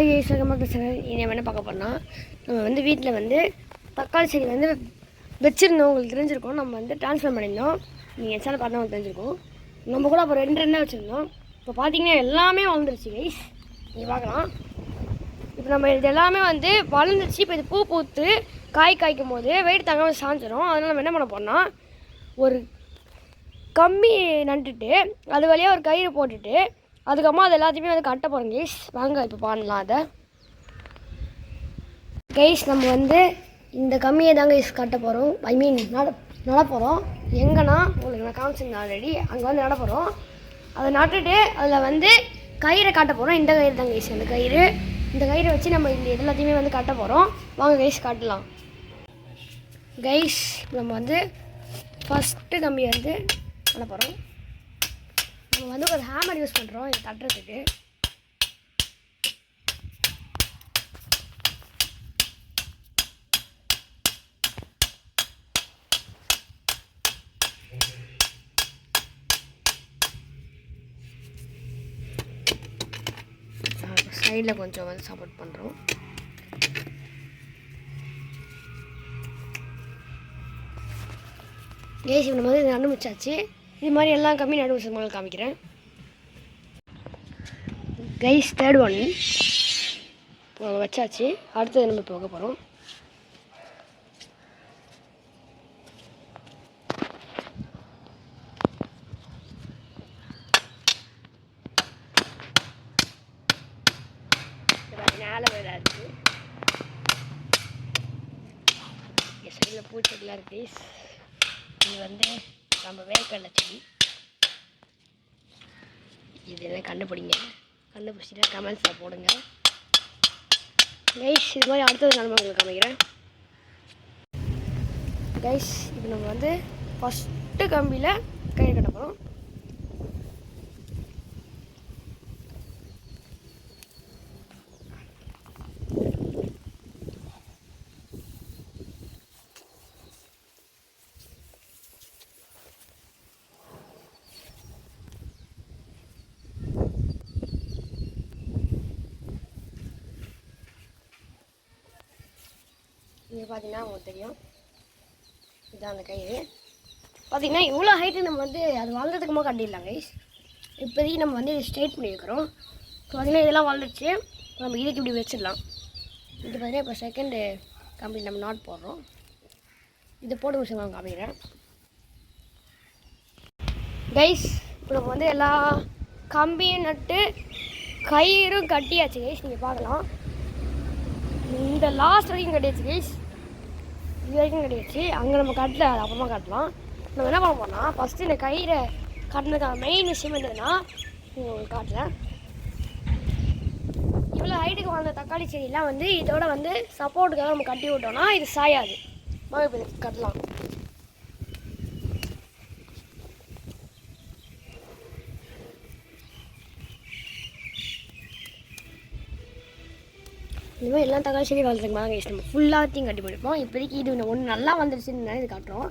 Hi சகமாக sir இனி என்ன பார்க்க போனால் நம்ம வந்து வீட்டில் வந்து தக்காளி செடி வந்து வச்சுருந்தோம். உங்களுக்கு தெரிஞ்சிருக்கோம். நம்ம வந்து ட்ரான்ஸ்ஃபர் பண்ணியிருந்தோம். நீங்கள் எச்சால பார்த்தா உங்களுக்கு தெரிஞ்சிருக்கோம். நம்ம கூட அப்போ ரெண்டு ரெண்டாக வச்சுருந்தோம். இப்போ பார்த்தீங்கன்னா எல்லாமே வளர்ந்துருச்சு கைஸ் நீங்கள் பார்க்கலாம். இப்போ நம்ம இது எல்லாமே வந்து வளர்ந்துருச்சு. இப்போ இது பூ பூத்து காய் காய்க்கும் போது வெயிட் தங்காமல் சாஞ்சிரும். அதனால் நம்ம என்ன பண்ண போறோம்னா ஒரு கம்மி நட்டுட்டு அது வழியாக ஒரு கயிறு போட்டுட்டு அதுக்கப்புறமா அது எல்லாத்தையுமே வந்து கட்ட போகிறோம் கைஸ் வாங்க இப்போ பண்ணலாம் அதை. கைஸ் நம்ம வந்து இந்த கம்மியை தான் கைஸ் கட்ட போகிறோம் ஐ மீன் நட நட போகிறோம் எங்கன்னா உங்களுக்கு நான் காமிச்சிருந்தேன் ஆல்ரெடி அங்கே வந்து நட போகிறோம் அதை நட்டுட்டு அதில் வந்து கயிறை காட்ட போகிறோம் இந்த கயிறு தான் கைஸ் அந்த கயிறு. இந்த கயிறை வச்சு நம்ம இந்த இது எல்லாத்தையுமே வந்து கட்ட போகிறோம் வாங்க கைஸ் காட்டலாம். கைஸ் நம்ம வந்து ஃபஸ்ட்டு கம்பி வந்து நட போகிறோம் நம்ம வந்து ஒரு ஹேமர் யூஸ் பண்ணுறோம் இதை தட்டுறதுக்கு. சைடில் கொஞ்சம் வந்து சப்போர்ட் பண்ணுறோம் ஏசி பண்ணும்போது இது அனுமிச்சாச்சு இது மாதிரி எல்லாம் கம்மி நடு வச்சு காமிக்கிறேன். கைஸ் தேர்ட் ஒன் வச்சாச்சு. அடுத்தது நம்ம போக போகிறோம் மேலே விடாது சைடில் பூச்செடிலாம் இருக்கு இது வந்து நம்ம வேர்க்கடலை செடி இது என்ன கண்டுபிடிங்க? கண்டுபிடிச்சிட்டா கமெண்ட்ஸில் போடுங்க. கைஸ் இது மாதிரி அடுத்தது நான் உங்களுக்கு காமிக்கிறேன். கைஸ் இப்போ நம்ம வந்து ஃபஸ்ட்டு கம்பியில் கயிறு கட்ட போகிறோம் இங்கே பார்த்தீங்கன்னா உங்களுக்கு தெரியும். இதுதான் அந்த கயிறு. பார்த்தீங்கன்னா இவ்வளோ ஹைட்டு நம்ம வந்து அது வளர்ந்ததுக்கு போது கட்டிடலாம் கைஸ் இப்போதைக்கு நம்ம வந்து ஸ்ட்ரைட் பண்ணி வைக்கிறோம் இப்போ பார்த்தீங்கன்னா இதெல்லாம் வளர்ந்துச்சு நம்ம இதுக்கு இப்படி வச்சிடலாம். இது பார்த்தீங்கன்னா இப்போ செகண்டு கம்பெனி நம்ம நாட் போடுறோம். இது போட்டு விஷயம் நான் காமிக்கிறேன். கைஸ் இப்போ நம்ம வந்து எல்லா கம்பியும் நட்டு கயிறும் கட்டியாச்சு கைஸ் நீங்கள் பார்க்கலாம். இந்த லாஸ்ட் வரைக்கும் கட்டியாச்சு கைஸ் இது வரைக்கும் கட்டியாச்சு அங்கே நம்ம கட்டல அது அப்புறமா கட்டலாம். நம்ம என்ன பண்ண போனால் ஃபஸ்ட்டு இந்த கயிறை கட்டினதுக்கான மெயின் விஷயம் என்னதுன்னா உங்களுக்கு காட்டுறேன் இவ்வளோ ஹைட்டுக்கு வந்த தக்காளி செடியெல்லாம் வந்து இதோட வந்து சப்போர்ட்டுக்காக நம்ம கட்டி விட்டோம்னா இது சாயாது. வாங்க கட்டலாம். இந்த மாதிரி எல்லா தக்காளி செடி வளர்த்துக்கு மேலே கைஸ் நம்ம ஃபுல்லாத்தையும் கட்டி முடிப்போம் இப்போதைக்கு இது ஒன்று நல்லா வந்துருச்சுன்னு இது காட்டுறோம்.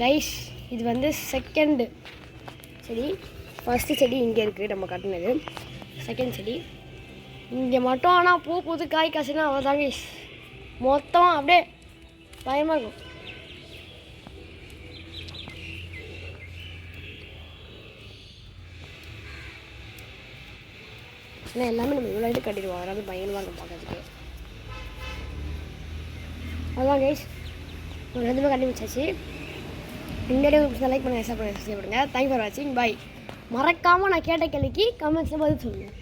கைஸ் இது வந்து செகண்டு செடி. ஃபஸ்ட்டு செடி இங்கே இருக்குது நம்ம கட்டினது. செகண்ட் செடி. இங்கே மட்டும் ஆனால் பூ புது காய் காசுன்னா அவ்வளோதான் கைஸ் மொத்தம் அப்படியே பயமாக இருக்கும். ஏன்னா எல்லாமே நம்ம இவ்வளோ கட்டிடுவோம். அதாவது பயங்கரமாக இருக்கும் பார்க்கறதுக்கு. அதான் கைஸ் ஒரு ரெண்டுமே கட்டி வச்சாச்சு இந்த வீடியோ லைக் பண்ணுங்கள் சப்ஸ்கிரைப் பண்ணி விடுங்க தேங்க் ஃபார் வாட்சிங் பை மறக்காமல் நான் கேட்ட கேள்விக்கு கமெண்ட்ஸில் பதில் சொல்லுங்கள்